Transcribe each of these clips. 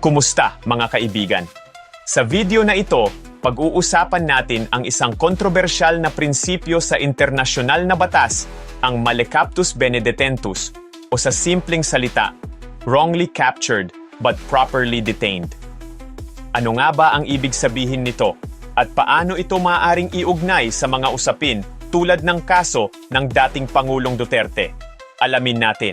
Kumusta mga kaibigan? Sa video na ito, pag-uusapan natin ang isang kontrobersyal na prinsipyo sa internasyonal na batas, ang Malecaptus Benedetentus o sa simpleng salita, wrongly captured but properly detained. Ano nga ba ang ibig sabihin nito at paano ito maaaring iugnay sa mga usapin tulad ng kaso ng dating Pangulong Duterte? Alamin natin.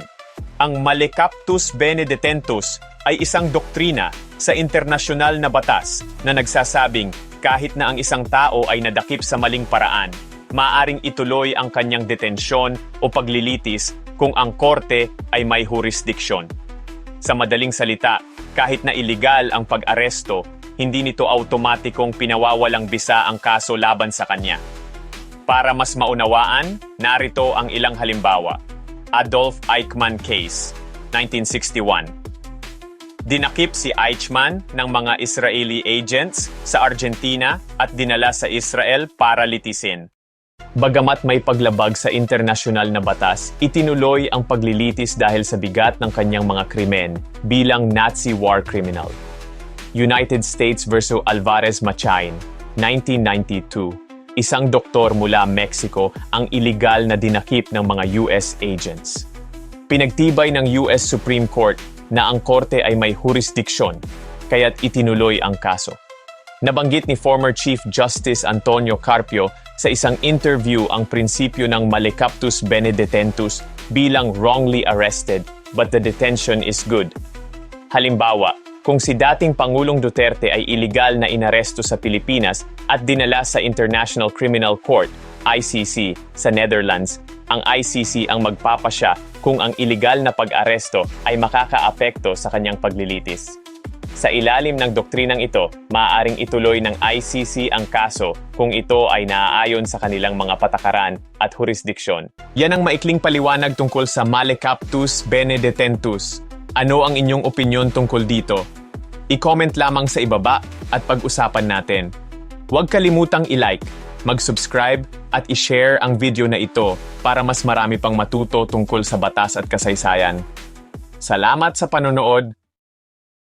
Ang Malecaptus Benedetentus ay isang doktrina sa internasyonal na batas na nagsasabing kahit na ang isang tao ay nadakip sa maling paraan, maaring ituloy ang kanyang detensyon o paglilitis kung ang korte ay may jurisdiksyon. Sa madaling salita, kahit na iligal ang pag-aresto, hindi nito automatikong pinawawalang bisa ang kaso laban sa kanya. Para mas maunawaan, narito ang ilang halimbawa. Adolf Eichmann Case, 1961. Dinakip si Eichmann ng mga Israeli agents sa Argentina at dinala sa Israel para litisin. Bagamat may paglabag sa internasyonal na batas, itinuloy ang paglilitis dahil sa bigat ng kanyang mga krimen bilang Nazi war criminal. United States vs. Alvarez Machain, 1992. Isang doktor mula Mexico ang iligal na dinakip ng mga US agents. Pinagtibay ng US Supreme Court na ang korte ay may jurisdiksyon, kaya't itinuloy ang kaso. Nabanggit ni former Chief Justice Antonio Carpio sa isang interview ang prinsipyo ng Malecaptus Benedetentus bilang wrongly arrested but the detention is good. Halimbawa, kung si dating Pangulong Duterte ay iligal na inaresto sa Pilipinas at dinala sa International Criminal Court, ICC, sa Netherlands, ang ICC ang magpapasya kung ang iligal na pag-aresto ay makakaapekto sa kanyang paglilitis. Sa ilalim ng doktrinang ito, maaaring ituloy ng ICC ang kaso kung ito ay naaayon sa kanilang mga patakaran at jurisdiksyon. Yan ang maikling paliwanag tungkol sa Malecaptus Benedetentus. Ano ang inyong opinyon tungkol dito? I-comment lamang sa ibaba at pag-usapan natin. Huwag kalimutang i-like, mag-subscribe at i-share ang video na ito para mas marami pang matuto tungkol sa batas at kasaysayan. Salamat sa panonood